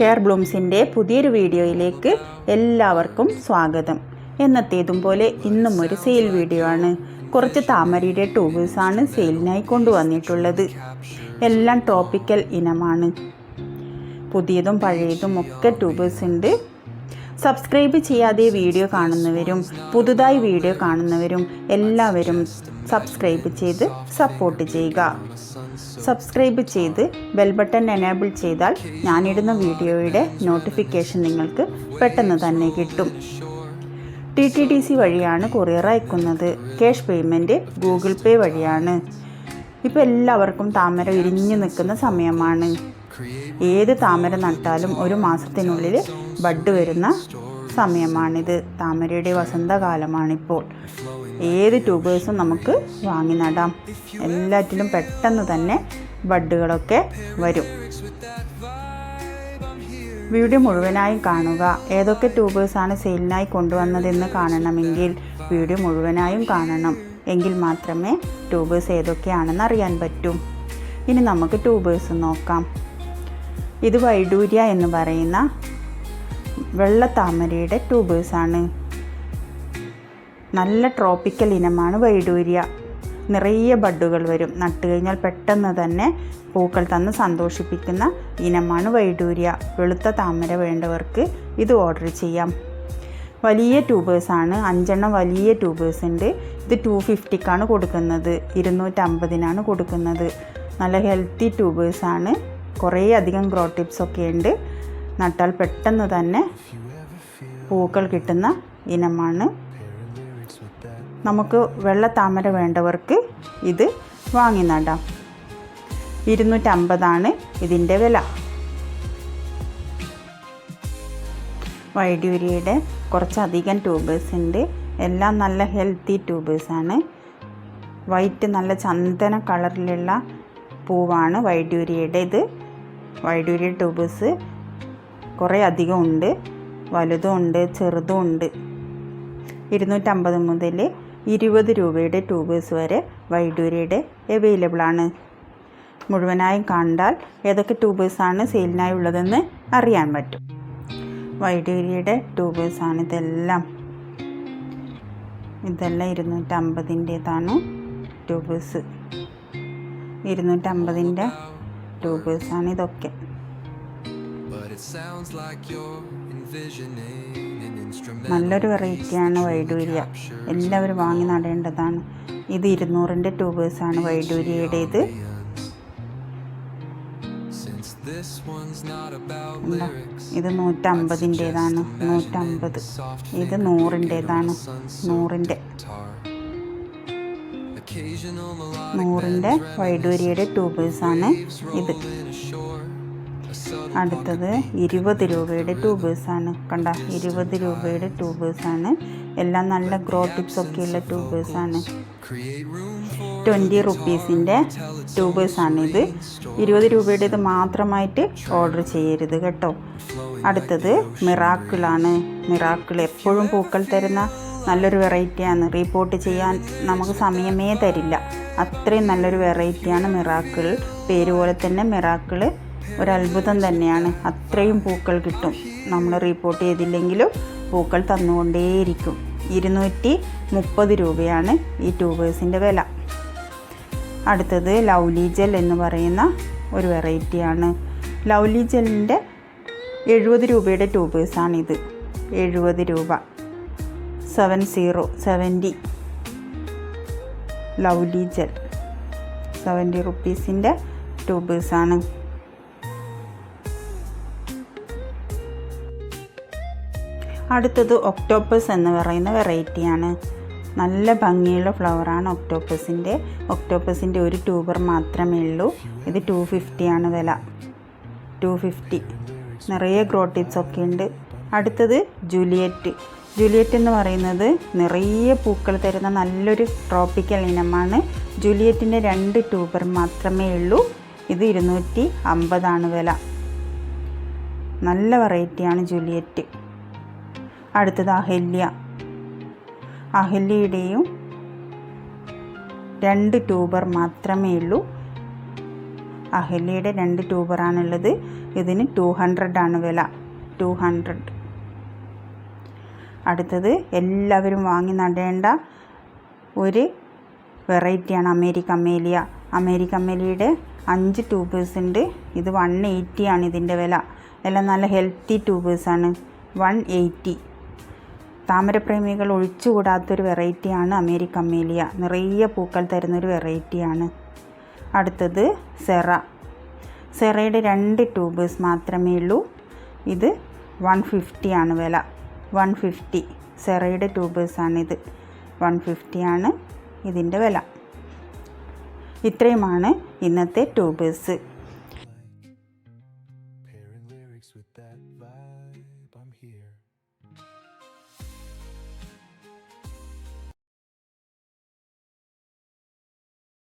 Care ബ്ലൂംസിന്റെ പുതിയൊരു വീഡിയോയിലേക്ക് എല്ലാവർക്കും സ്വാഗതം. എന്നത്തേതും പോലെ ഇന്നും ഒരു സെയിൽ വീഡിയോ ആണ്. കുറച്ച് താമരയുടെ ട്യൂബേഴ്സാണ് സെയിലിനായി കൊണ്ടുവന്നിട്ടുള്ളത്. എല്ലാം ടോപ്പിക്കൽ ഇനമാണ്. പുതിയതും പഴയതും ഒക്കെ ട്യൂബേഴ്സ് ഉണ്ട്. സബ്സ്ക്രൈബ് ചെയ്യാതെ വീഡിയോ കാണുന്നവരും പുതുതായി വീഡിയോ കാണുന്നവരും എല്ലാവരും സബ്സ്ക്രൈബ് ചെയ്ത് സപ്പോർട്ട് ചെയ്യുക. സബ്സ്ക്രൈബ് ചെയ്ത് ബെൽ ബട്ടൺ എനേബിൾ ചെയ്താൽ ഞാനിടുന്ന വീഡിയോയുടെ നോട്ടിഫിക്കേഷൻ നിങ്ങൾക്ക് പെട്ടെന്ന് തന്നെ കിട്ടും. ടി ടി ഡി സി വഴിയാണ് കൊറിയർ അയക്കുന്നത്. ക്യാഷ് പേയ്മെന്റ് ഗൂഗിൾ പേ വഴിയാണ്. ഇപ്പോൾ എല്ലാവർക്കും താമര വിരിഞ്ഞു നിൽക്കുന്ന സമയമാണ്. ഏത് താമര നട്ടാലും ഒരു മാസത്തിനുള്ളിൽ ബഡ് വരുന്ന സമയമാണിത്. താമരയുടെ വസന്തകാലമാണിപ്പോൾ. ഏത് ട്യൂബേഴ്സും നമുക്ക് വാങ്ങി നടാം. എല്ലാറ്റിലും പെട്ടെന്ന് തന്നെ ബഡ്ഡുകളൊക്കെ വരും. വീഡിയോ മുഴുവനായി കാണുക. ഏതൊക്കെ ട്യൂബേഴ്സാണ് സെയിലിനായി കൊണ്ടുവന്നതെന്ന് കാണണമെങ്കിൽ വീഡിയോ മുഴുവനായും കാണണം. എങ്കിൽ മാത്രമേ ട്യൂബേഴ്സ് ഏതൊക്കെയാണെന്ന് അറിയാൻ പറ്റൂ. ഇനി നമുക്ക് ട്യൂബേഴ്സ് നോക്കാം. ഇത് വൈഡൂര്യ എന്ന് പറയുന്ന വെള്ള വെള്ളത്താമരയുടെ ട്യൂബേഴ്സാണ്. നല്ല ട്രോപ്പിക്കൽ ഇനമാണ് വൈഡൂര്യ. നിറയെ ബഡുകൾ വരും. നട്ട് കഴിഞ്ഞാൽ പെട്ടെന്ന് തന്നെ പൂക്കൾ തന്ന് സന്തോഷിപ്പിക്കുന്ന ഇനമാണ് വൈഡൂര്യ. വെളുത്ത താമര വേണ്ടവർക്ക് ഇത് ഓർഡർ ചെയ്യാം. വലിയ ട്യൂബേഴ്സാണ്. അഞ്ചെണ്ണം വലിയ ട്യൂബേഴ്സ് ഉണ്ട് ഇത് ടു ഫിഫ്റ്റിക്കാണ് കൊടുക്കുന്നത്. ഇരുന്നൂറ്റമ്പതിനാണ് കൊടുക്കുന്നത്. നല്ല ഹെൽത്തി ട്യൂബേഴ്സാണ്. കുറേ അധികം ഗ്രോ ടിപ്സ് ഒക്കെ ഉണ്ട്. നട്ടാൽ പെട്ടെന്ന് തന്നെ പൂക്കൾ കിട്ടുന്ന ഇനമാണ്. നമുക്ക് വെള്ള താമര വേണ്ടവർക്ക് ഇത് വാങ്ങി നടാം. ഇരുന്നൂറ്റമ്പതാണ് ഇതിന്റെ വില. വൈഡ്യൂരിയുടെ കുറച്ചധികം ട്യൂബേഴ്സ് ഉണ്ട്. എല്ലാം നല്ല ഹെൽത്തി ട്യൂബേഴ്സാണ് വൈറ്റ് നല്ല ചന്ദന കളറിലുള്ള പൂവാണ് വൈഡ്യൂരിയുടെ ഇത്. വൈഡൂര്യ ട്യൂബേഴ്സ് കുറേ അധികം ഉണ്ട്. വലുതും ഉണ്ട് ചെറുതും ഉണ്ട്. ഇരുന്നൂറ്റമ്പത് മുതൽ ഇരുപത് രൂപയുടെ ട്യൂബേഴ്സ് വരെ വൈഡൂരിയുടെ അവൈലബിൾ ആണ്. മുഴുവനായും കണ്ടാൽ ഏതൊക്കെ ട്യൂബേഴ്സാണ് സെയിലിനായി ഉള്ളതെന്ന് അറിയാൻ പറ്റും. വൈഡൂരിയുടെ ട്യൂബേഴ്സാണ് ഇതെല്ലാം. ഇതെല്ലാം ഇരുന്നൂറ്റമ്പതിന്റേതാണ് ട്യൂബേഴ്സ്. ഇരുന്നൂറ്റമ്പതിന്റെ ട്യൂബേഴ്സാണ് ഇതൊക്കെ. നല്ലൊരു വെറൈറ്റിയാണ് വൈഡൂര്യ എല്ലാവരും വാങ്ങി നടേണ്ടതാണ്. ഇത് ഇരുന്നൂറിന്റെ ട്യൂബേഴ്സാണ് വൈഡൂര്യയുടേത് ഇത് നൂറ്റമ്പതിന്റേതാണ് നൂറ്റമ്പത്. ഇത് നൂറിന്റേതാണ് നൂറിന്റെ നൂറിന്റെ വൈഡൂരിയുടെ ടൂ പീസാണ് ഇത്. അടുത്തത് ഇരുപത് രൂപയുടെ ട്യൂബേഴ്സാണ് കണ്ട ഇരുപത് രൂപയുടെ ട്യൂബേഴ്സാണ് എല്ലാം നല്ല ഗ്രോ ടിപ്സ് ഒക്കെയുള്ള ട്യൂബേഴ്സാണ് ട്വന്റി റുപ്പീസിന്റെ ട്യൂബേഴ്സാണിത് ഇരുപത് രൂപയുടെ ഇത് മാത്രമായിട്ട് ഓർഡർ ചെയ്യരുത് കേട്ടോ. അടുത്തത് മിറാക്കിളാണ്. മിറാക്കിൾ എപ്പോഴും പൂക്കൾ തരുന്ന നല്ലൊരു വെറൈറ്റിയാണ് റിപ്പോർട്ട് ചെയ്യാൻ നമുക്ക് സമയമേ തരില്ല. അത്രയും നല്ലൊരു വെറൈറ്റിയാണ് മിറാക്കിൾ പേര് പോലെ തന്നെ മിറാക്കിൾ ഒരത്ഭുതം തന്നെയാണ്. അത്രയും പൂക്കൾ കിട്ടും. നമ്മൾ റിപ്പോർട്ട് ചെയ്തില്ലെങ്കിലും പൂക്കൾ തന്നുകൊണ്ടേയിരിക്കും. ഇരുന്നൂറ്റി മുപ്പത് രൂപയാണ് ഈ ട്യൂബേഴ്സിന്റെ വില. അടുത്തത് ലൗലി ജെൽ എന്ന് പറയുന്ന ഒരു വെറൈറ്റിയാണ് ലൗലി ജെല്ലിന്റെ എഴുപത് രൂപയുടെ ട്യൂബേഴ്സാണിത് എഴുപത് രൂപ. Seven zero seventy lovely gel seventy റുപ്പീസിന്റെ ട്യൂബേഴ്സാണ് അടുത്തത് ഒക്ടോപ്പസ് എന്ന് പറയുന്ന വെറൈറ്റിയാണ് നല്ല ഭംഗിയുള്ള ഫ്ലവറാണ് ഒക്ടോപ്പസിന്റെ ഒക്ടോപ്പസിന്റെ ഒരു ട്യൂബർ മാത്രമേ ഉള്ളൂ. ഇത് ടു ഫിഫ്റ്റിയാണ് വില. ടു ഫിഫ്റ്റി നിറയെ ഗ്രോ ടിപ്സ് ഒക്കെ ഉണ്ട്. അടുത്തത് ജൂലിയറ്റ് ജൂലിയറ്റ് എന്ന് പറയുന്നത് നിറയെ പൂക്കൾ തരുന്ന നല്ലൊരു ട്രോപ്പിക്കൽ ഇനമാണ്. ജൂലിയറ്റിന്റെ രണ്ട് ട്യൂബർ മാത്രമേ ഉള്ളൂ. ഇത് ഇരുന്നൂറ്റി അമ്പതാണ് വില. നല്ല വെറൈറ്റിയാണ് ജൂലിയറ്റ്. അടുത്തത് അഹല്യ. അഹല്യയുടെയും രണ്ട് ട്യൂബർ മാത്രമേ ഉള്ളൂ. അഹല്യയുടെ രണ്ട് ട്യൂബറാണുള്ളത് ഇതിന് ടു ഹൺഡ്രഡ് ആണ് വില. ടു ഹൺഡ്രഡ് അടുത്തത് എല്ലാവരും വാങ്ങി നടേണ്ട ഒരു വെറൈറ്റിയാണ് അമേരിക്ക അമേലിയ. അമേരിക്ക അമേലിയുടെ അഞ്ച് ട്യൂബേഴ്സ് ഉണ്ട്. ഇത് വൺ എയ്റ്റി ആണ് ഇതിന്റെ വില. എല്ലാം നല്ല ഹെൽത്തി ട്യൂബേഴ്സാണ് വൺ എയ്റ്റി താമരപ്രേമികൾ ഒഴിച്ചുകൂടാത്തൊരു വെറൈറ്റിയാണ് അമേരിക്ക അമേലിയ. നിറയെ പൂക്കൾ തരുന്നൊരു വെറൈറ്റിയാണ്. അടുത്തത് സെറ. സെറയുടെ രണ്ട് ട്യൂബേഴ്സ് മാത്രമേ ഉള്ളൂ. ഇത് വൺ ഫിഫ്റ്റിയാണ് വില. One fifty. സെറയുടെ ട്യൂബേഴ്സാണിത്. വൺ ഫിഫ്റ്റിയാണ് ഇതിന്റെ വില. ഇത്രയുമാണ് ഇന്നത്തെ tubers. With that vibe, I'm here.